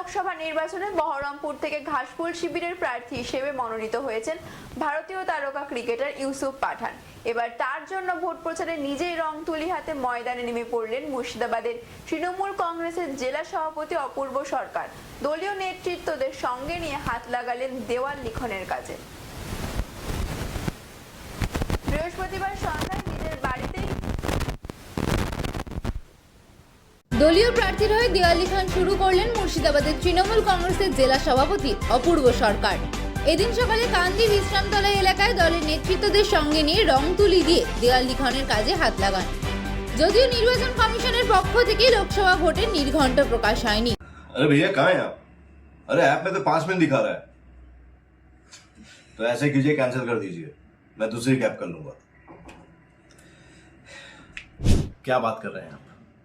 লোকসভা নির্বাচনে বহরমপুর থেকে ঘাসফুল শিবিরের প্রার্থী হিসেবে মনোনীত হয়েছেন ভারতীয় তারকা ক্রিকেটার ইউসুফ পাঠান। এবার তার জন্য ভোট প্রচারে নিজেই রং তুলি হাতে ময়দানে নেমে পড়লেন মুর্শিদাবাদের তৃণমূল কংগ্রেসের জেলা সভাপতি অপূর্ব সরকার। দলীয় নেতৃত্বদের সঙ্গে নিয়ে হাত লাগালেন দেওয়াল লিখনের কাজে। দলীয় প্রার্থীর হয়ে দেওয়াল লিখন শুরু করলেন মুর্শিদাবাদের তৃণমূল কংগ্রেসের জেলা সভাপতি অপূর্ব সরকার এদিন সকালে কান্দি বিশ্রামতলা এলাকায় দলের নেতৃত্বদের সঙ্গে নিয়ে রং তুলি দিয়ে দেওয়াল লিখনের কাজে হাত লাগান যদিও নির্বাচন কমিশনের পক্ষ থেকে লোকসভা ভোটের নির্ঘণ্ট প্রকাশ হয়নি अरे भैया कहाँ हैं आप अरे ऐप में तो पांच मिनट दिखा रहा है तो ऐसे कीजिए कैंसिल कर दीजिए मैं दूसरी कैब कर लूंगा क्या बात कर रहे हैं आप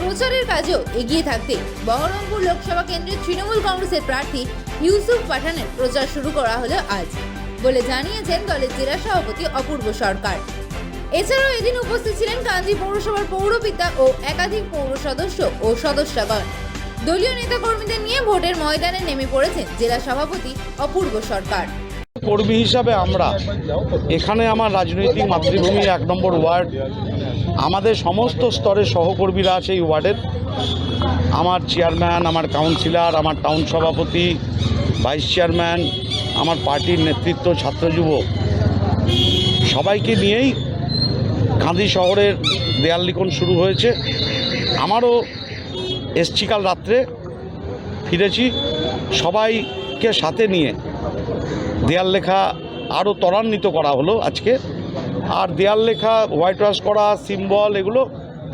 প্রচারের কাজেও এগিয়ে থাকতে বহরমপুর লোকসভা কেন্দ্রের তৃণমূল কংগ্রেসের প্রার্থী ইউসুফ পাঠানের প্রচার শুরু করা হলো আজ বলে জানিয়েছেন দলের জেলা সভাপতি অপূর্ব সরকার। এছাড়াও এদিন উপস্থিত ছিলেন কান্দি পৌরসভার পৌরপিতা ও একাধিক পৌর সদস্য ও সদস্যগণ। দলীয় নেতাকর্মীদের নিয়ে ভোটের ময়দানে নেমে পড়েছেন জেলা সভাপতি অপূর্ব সরকার। কর্মী হিসাবে আমরা এখানে আমার রাজনৈতিক মাতৃভূমি এক নম্বর ওয়ার্ড। আমাদের সমস্ত স্তরের সহকর্মীরা আছে এই ওয়ার্ডের। আমার চেয়ারম্যান, আমার কাউন্সিলর, আমার টাউন সভাপতি, ভাইস চেয়ারম্যান, আমার পার্টির নেতৃত্ব, ছাত্র যুব। সবাইকে নিয়েই কাঁদি শহরের দেয়াল লিখন শুরু হয়েছে। আমারও এসছি কাল রাত্রে, ফিরেছি। সবাইকে সাথে নিয়ে দেয়াল লেখা আরও ত্বরান্বিত করা হলো আজকে। আর দেয়াল লেখা, হোয়াইট ওয়াশ করা, সিম্বল এগুলো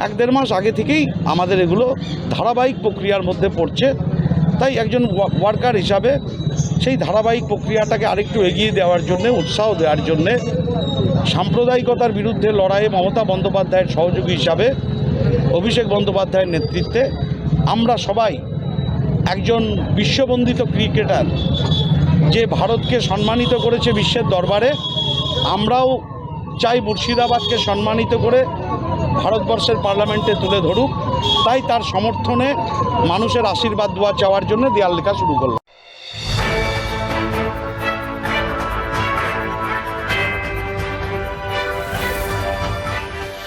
এক দেড় মাস আগে থেকেই আমাদের এগুলো ধারাবাহিক প্রক্রিয়ার মধ্যে পড়ছে। তাই একজন ওয়ার্কার হিসাবে সেই ধারাবাহিক প্রক্রিয়াটাকে আরেকটু এগিয়ে দেওয়ার জন্যে, উৎসাহ দেওয়ার জন্যে সাম্প্রদায়িকতার বিরুদ্ধে লড়াইয়ে মমতা বন্দ্যোপাধ্যায়ের সহযোগী হিসাবে, অভিষেক বন্দ্যোপাধ্যায়ের নেতৃত্বে আমরা সবাই একজন বিশ্ববন্দিত ক্রিকেটার যে ভারতকে সম্মানিত করেছে বিশ্বের দরবারে, আমরাও চাই মুর্শিদাবাদকে সম্মানিত করে ভারতবর্ষের পার্লামেন্টে তুলে ধরুক। তাই তার সমর্থনে মানুষের আশীর্বাদ দোয়া চাওয়ার জন্য দেয়াল লেখা শুরু করলাম।